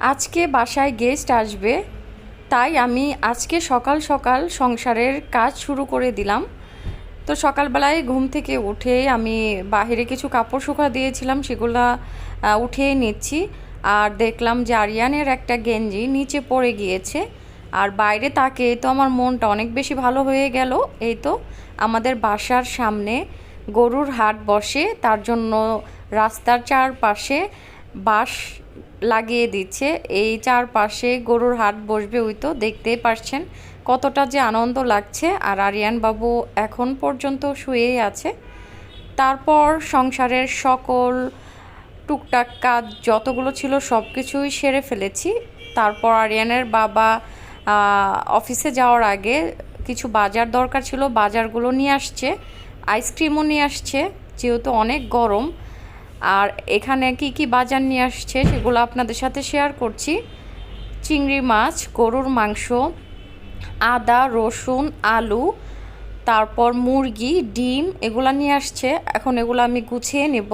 আজকে বাসায় গেস্ট আসবে, তাই আমি আজকে সকাল সকাল সংসারের কাজ শুরু করে দিলাম। তো সকালবেলায় ঘুম থেকে উঠে আমি বাহিরে কিছু কাপড় শুকা দিয়েছিলাম, সেগুলা উঠিয়ে নিচ্ছি। আর দেখলাম যে আরিয়ানের একটা গেঞ্জি নিচে পড়ে গিয়েছে। আর বাইরে তাকে, তো আমার মনটা অনেক বেশি ভালো হয়ে গেল। এই তো আমাদের বাসার সামনে গরুর হাট বসে, তার জন্য রাস্তার চারপাশে বাঁশ লাগিয়ে দিচ্ছে। এই চারপাশে গরুর হাট বসবে ওই তো, দেখতেই পারছেন কতটা যে আনন্দ লাগছে। আর আরিয়ান বাবু এখন পর্যন্ত শুয়েই আছে। তারপর সংসারের সকল টুকটাক কাজ যতগুলো ছিল সব কিছুই সেরে ফেলেছি। তারপর আরিয়ানের বাবা অফিসে যাওয়ার আগে কিছু বাজার দরকার ছিল, বাজারগুলো নিয়ে আসছে, আইসক্রিমও নিয়ে আসছে, যেহেতু অনেক গরম। আর এখানে কি কি বাজার নিয়ে আসছে সেগুলো আপনাদের সাথে শেয়ার করছি। চিংড়ি মাছ, গরুর মাংস, আদা, রসুন, আলু, তারপর মুরগি, ডিম, এগুলা নিয়ে আসছে। এখন এগুলো আমি গুছিয়ে নেব।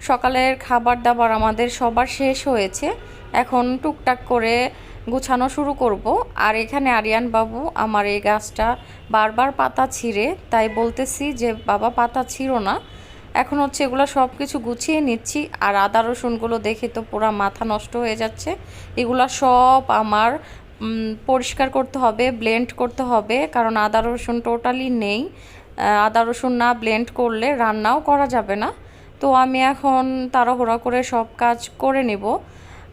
সকালের খাবার দাবার আমাদের সবার শেষ হয়েছে। এখন টুকটাক করে গুছানো শুরু করব। আর এখানে আরিয়ান বাবু আমার এই গাছটা বারবার পাতা ছিঁড়ে, তাই বলতেছি যে বাবা পাতা ছিঁড়ো না। এখন হচ্ছে এগুলো সব কিছু গুছিয়ে নিচ্ছি, আর আদা রসুনগুলো দেখে তো পুরো মাথা নষ্ট হয়ে যাচ্ছে। এগুলো সব আমার পরিষ্কার করতে হবে ব্লেন্ড করতে হবে, কারণ আদা রসুন টোটালি নেই। আদা রসুন না ব্লেন্ড করলে রান্নাও করা যাবে না। তো আমি এখন তাড়াহুড়া করে সব কাজ করে নেব,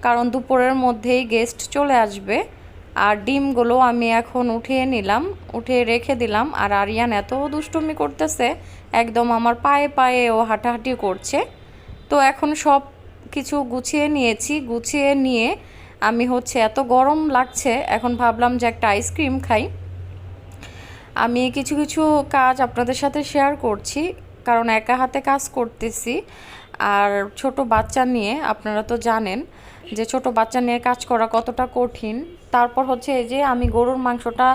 কারণ দুপুরের মধ্যেই গেস্ট চলে আসবে। আর ডিমগুলো আমি এখন উঠিয়ে নিলাম উঠে রেখে দিলাম। আর আরিয়ান এত দুষ্টুমি করতেছে, একদম আমার পায়ে পায়ে ও হাঁটাহাঁটি করছে। তো এখন সব কিছু গুছিয়ে নিয়েছি, গুছিয়ে নিয়ে আমি হচ্ছে এত গরম লাগছে, এখন ভাবলাম যে একটা আইসক্রিম খাই। আমি কিছু কিছু কাজ আপনাদের সাথে শেয়ার করছি, কারণ একা হাতে কাজ করতেছি। আর ছোট বাচ্চা নিয়ে আপনারা তো জানেন যে ছোট বাচ্চা নিয়ে কাজ করা কতটা কঠিন। তারপর হচ্ছে এই যে আমি গরুর মাংসটা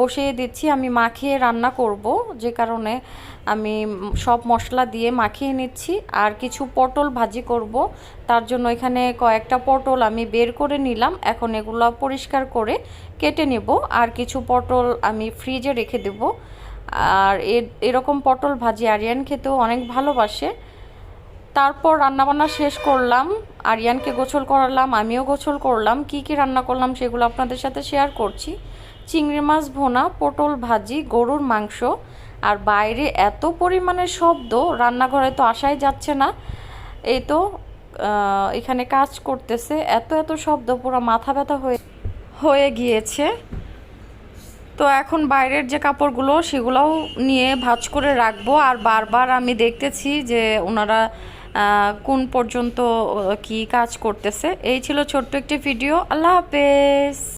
বসিয়ে দিচ্ছি, আমি মাখিয়ে রান্না করব। যে কারণে আমি সব মশলা দিয়ে মাখিয়ে নিচ্ছি। আর কিছু পটল ভাজি করব। তার জন্য এখানে কয়েকটা পটল আমি বের করে নিলাম। এখন এগুলো পরিষ্কার করে কেটে নেব। আর কিছু পটল আমি ফ্রিজে রেখে দেব। আর এরকম পটল ভাজি আরিয়ান খেতেও অনেক ভালোবাসে। তারপর রান্নাবান্না শেষ করলাম, আরিয়ানকে গোসল করালাম, আমিও গোসল করলাম, কি কি রান্না করলাম সেগুলো আপনাদের সাথে শেয়ার করছি। চিংড়ি মাছ ভোনা, পটল ভাজি, গরুর মাংস, আর বাইরে এত পরিমাণে শব্দ, রান্নাঘরে তো আসাই যাচ্ছে না। এই তো এখানে কাজ করতেছে, এত এত শব্দ, পুরো মাথা ব্যথা হয়ে হয়ে গিয়েছে। তো এখন বাইরের যে কাপড়গুলো, সেগুলোও নিয়ে ভাজ করে রাখব, আর বারবার আমি দেখতেছি যে ওনারা কোন পর্যন্ত কি কাজ করতেছে। এই ছিল ছোট্ট একটি ভিডিও। আল্লাহ হাফেজ।